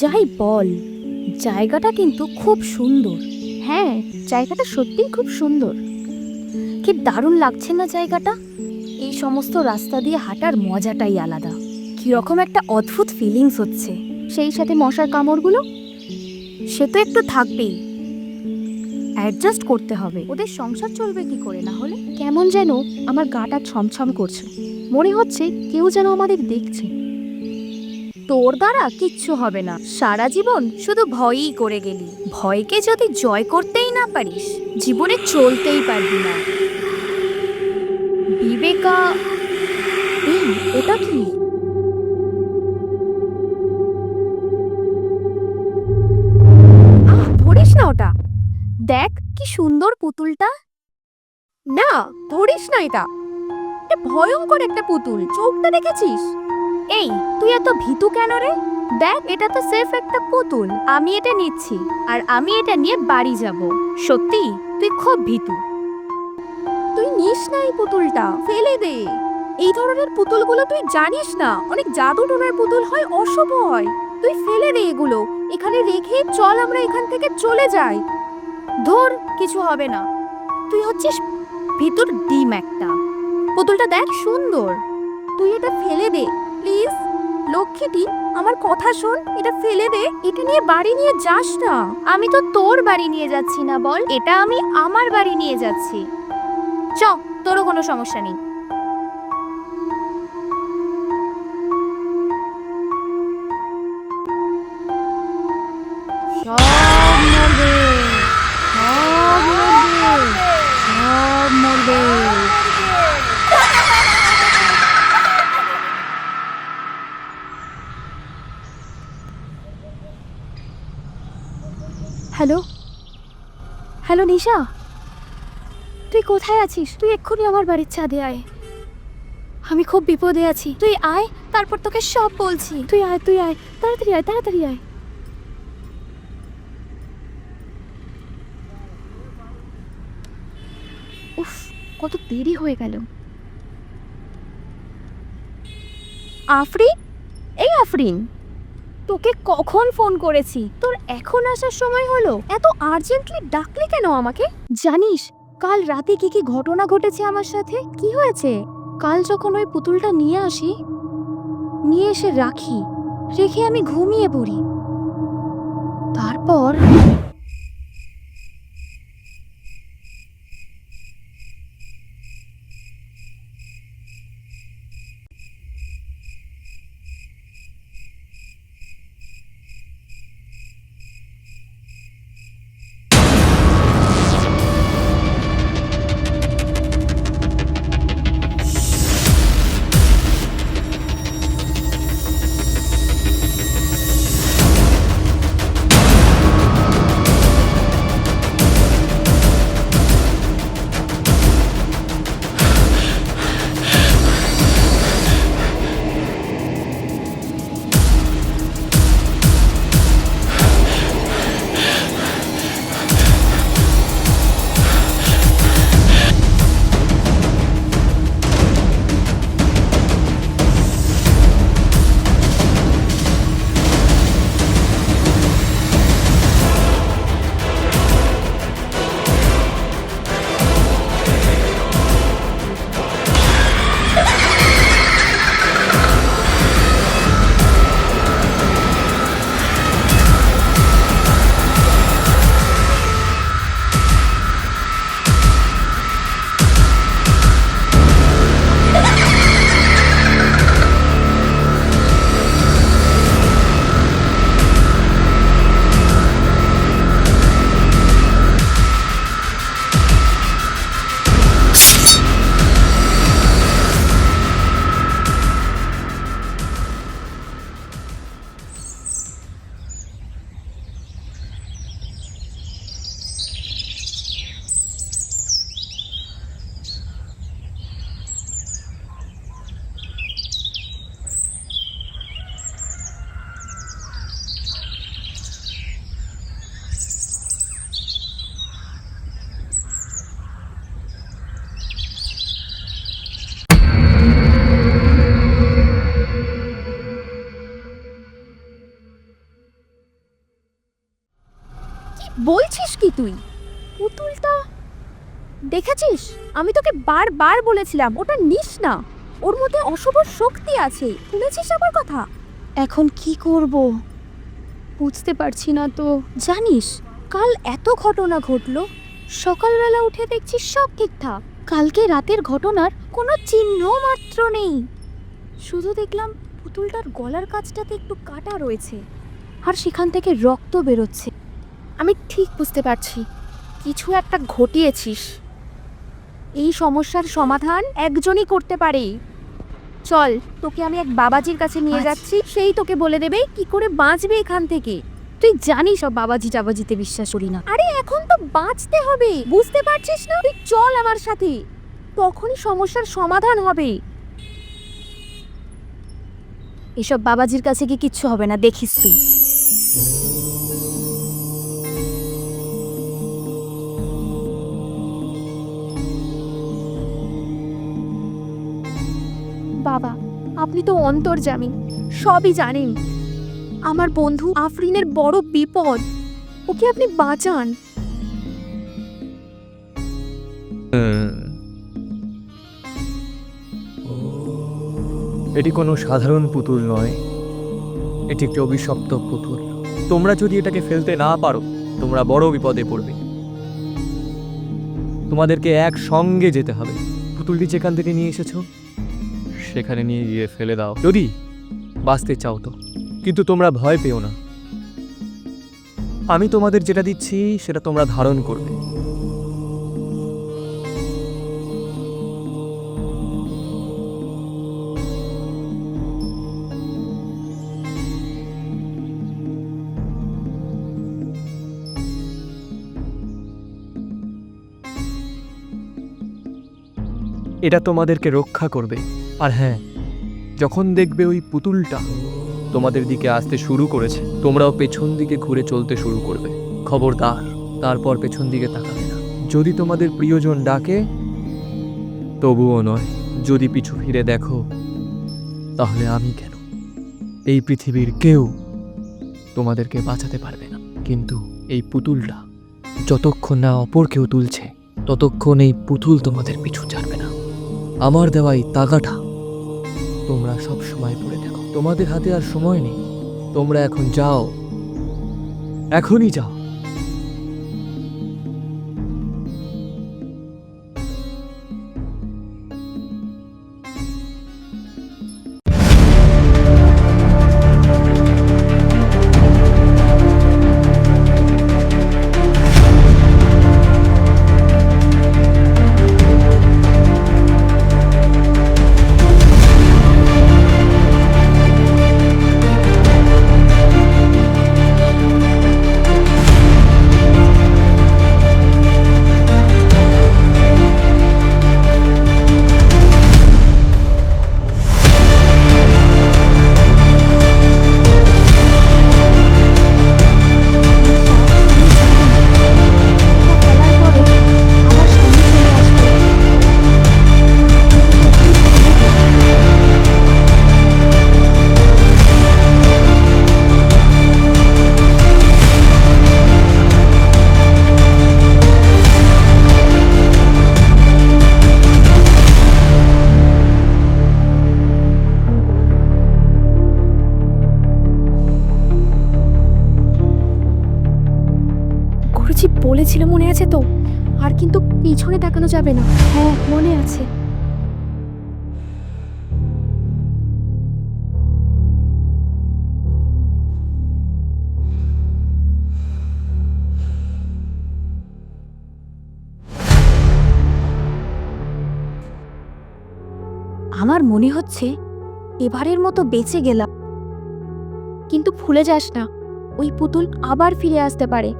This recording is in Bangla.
যাই বল, জায়গাটা কিন্তু খুব সুন্দর। হ্যাঁ জায়গাটা সত্যিই খুব সুন্দর। কি দারুণ লাগছে না জায়গাটা? এই সমস্ত রাস্তা দিয়ে হাঁটার মজাটাই আলাদা। কীরকম একটা অদ্ভুত ফিলিংস হচ্ছে। সেই সাথে মশার কামড়গুলো? সে তো একটু থাকবেই। অ্যাডজাস্ট করতে হবে। ওদের সংসার চলবে কি করে? না হলে কেমন যেন আমার গাটা ছমছম করছে। মনে হচ্ছে কেউ যেন আমাদের দেখছে। তোর দ্বারা কিচ্ছু হবে না। সারা জীবন শুধু ভয়ই করে গেলি। ভয়কে যদি জয় করতেই না পারিস, জীবনে চলতেই পারবি না। বিবেকা ওটা কি? দেখ কি সুন্দর পুতুলটা? না, ধরিস না এটা। এটা ভয়ঙ্কর একটা পুতুল, চোখটা দেখেছিস? এই, তুই এত ভীতু কেন রে? দেখ, এটা তো সেফ একটা পুতুল। আমি এটা নিচ্ছি, আর আমি এটা নিয়ে বাড়ি যাব। সত্যি? তুই খুব ভীতু। তুই নিস না এই পুতুলটা, ফেলে দে। এই ধরনের পুতুলগুলো তুই জানিস না। অনেক জাদু টোনার পুতুল হয়, অশুভ হয়। তুই ফেলে দে এগুলো। এখানে রেখে চল, আমরা এখান থেকে চলে যাই। ধর, কিছু হবে না। তুই হচ্ছিস ভিতর ডিম একটা। পুতুলটা দেখ, সুন্দর। তুই এটা ফেলে দে, প্লিজ। লক্ষ্মীটি, আমার কথা শোন, এটা ফেলে দে। এটা নিয়ে বাড়ি নিয়ে যাস না। আমি তো তোর বাড়ি নিয়ে যাচ্ছি না, বল। এটা আমি আমার বাড়ি নিয়ে যাচ্ছি। চ, তোরও কোনো সমস্যা নেই। সব মরবে। হ্যালো? হ্যালো, নিশা? তুই কোথায় আছিস? তুই এক্ষুনি আমার বাড়ির ছাদে আয়। আমি খুব বিপদে আছি। তুই আয়, তারপর তোকে সব বলছি। তুই আয় তুই আয়। তাড়াতাড়ি আয় তাড়াতাড়ি আয়। উফ, কত দেরি হয়ে গেল। আফরিন? এই আফরিন, তোকে কখন ফোন করেছি? তোর এখন আসার সময় হলো। এত আর্জেন্টলি ডাকলি কেন আমাকে? জানিস, কাল রাতে কি কি ঘটনা ঘটেছে আমার সাথে? কি হয়েছে? কাল যখন ওই পুতুলটা নিয়ে আসি, নিয়ে এসে রাখি, রেখে আমি ঘুমিয়ে পড়ি। তারপর তুই? পুতুলটা? দেখেছিস? আমি তোকে বারবার বলেছিলাম ওটা নিস না। ওর মধ্যে অশুভ শক্তি আছে শুনেছিস আমার কথা? এখন কি করব? বুঝতে পারছি না তো। জানিস কাল এত ঘটনা ঘটলো। সকালবেলা উঠে দেখছি সব ঠিকঠাক। কালকে রাতের ঘটনার কোনো চিহ্ন মাত্র নেই। শুধু দেখলাম পুতুলটার গলার কাছটাতে একটু কাটা রয়েছে। আর সেখান থেকে রক্ত বেরোচ্ছে। আমি ঠিক বুঝতে পারছি। কিছু একটা ঘটিয়েছিস। এই সমস্যার সমাধান একজনই করতে পারে। চল তোকে আমি এক বাবাজির কাছে নিয়ে। যাচ্ছি সেই তোকে বলে দেবে কি করে বাঁচবে এখান থেকে। তুই জানিস সব বাবাজি টাবাজিতে বিশ্বাস করি না। আরে এখন তো বাঁচতে হবে। বুঝতে পারছিস না? তুই চল আমার সাথে। তখনই সমস্যার সমাধান হবে। এসব বাবাজির কাছে কি কিচ্ছু হবে না দেখিস তুই। বাবা, আপনি তো অন্তর্জামী, সবই জানেন। আমার বন্ধু আফরিনের বড় বিপদ, ওকে আপনি বাঁচান। এটি কোনো সাধারণ পুতুল নয়, এটি একটি অভিশপ্ত পুতুল। তোমরা যদি এটাকে ফেলতে না পারো, তোমরা বড় বিপদে পড়বে। তোমাদেরকে একসঙ্গে যেতে হবে। পুতুলটি যেখান থেকে নিয়ে এসেছ? সেখানে নিয়ে গিয়ে ফেলে দাও। যদি বাঁচতে চাও তো। কিন্তু তোমরা ভয় পেও না। আমি তোমাদের যেটা দিচ্ছি, সেটা তোমরা ধারণ করবে। এটা তোমাদেরকে রক্ষা করবে। আর হ্যাঁ যখন দেখবে ওই পুতুলটা তোমাদের দিকে আসতে শুরু করেছে, তোমরাও পেছন দিকে ঘুরে চলতে শুরু করবে। খবরদার, তারপর পেছন দিকে তাকাবে না। যদি তোমাদের প্রিয়জন ডাকে, তবুও নয়, যদি পিছু ফিরে দেখো, তাহলে আমি কেন? এই পৃথিবীর কেউ তোমাদেরকে বাঁচাতে পারবে না। কিন্তু এই পুতুলটা যতক্ষণ না অপর কেউ তুলছে, ততক্ষণ এই পুতুল তোমাদের পিছু আমার দেওয়াই তাগাটা। তোমরা সব সময় পড়ে থাকো। তোমাদের হাতে আর সময় নেই। তোমরা এখন যাও। এখনই যাও। গুরুজি বলেছিল মনে আছে তো? আর কিন্তু পিছনে তাকানো যাবে না। হ্যাঁ মনে আছে। আমার মনে হচ্ছে এবারের মতো বেঁচে গেলাম। কিন্তু ভুলে যাস না, ওই পুতুল আবার ফিরে আসতে পারে।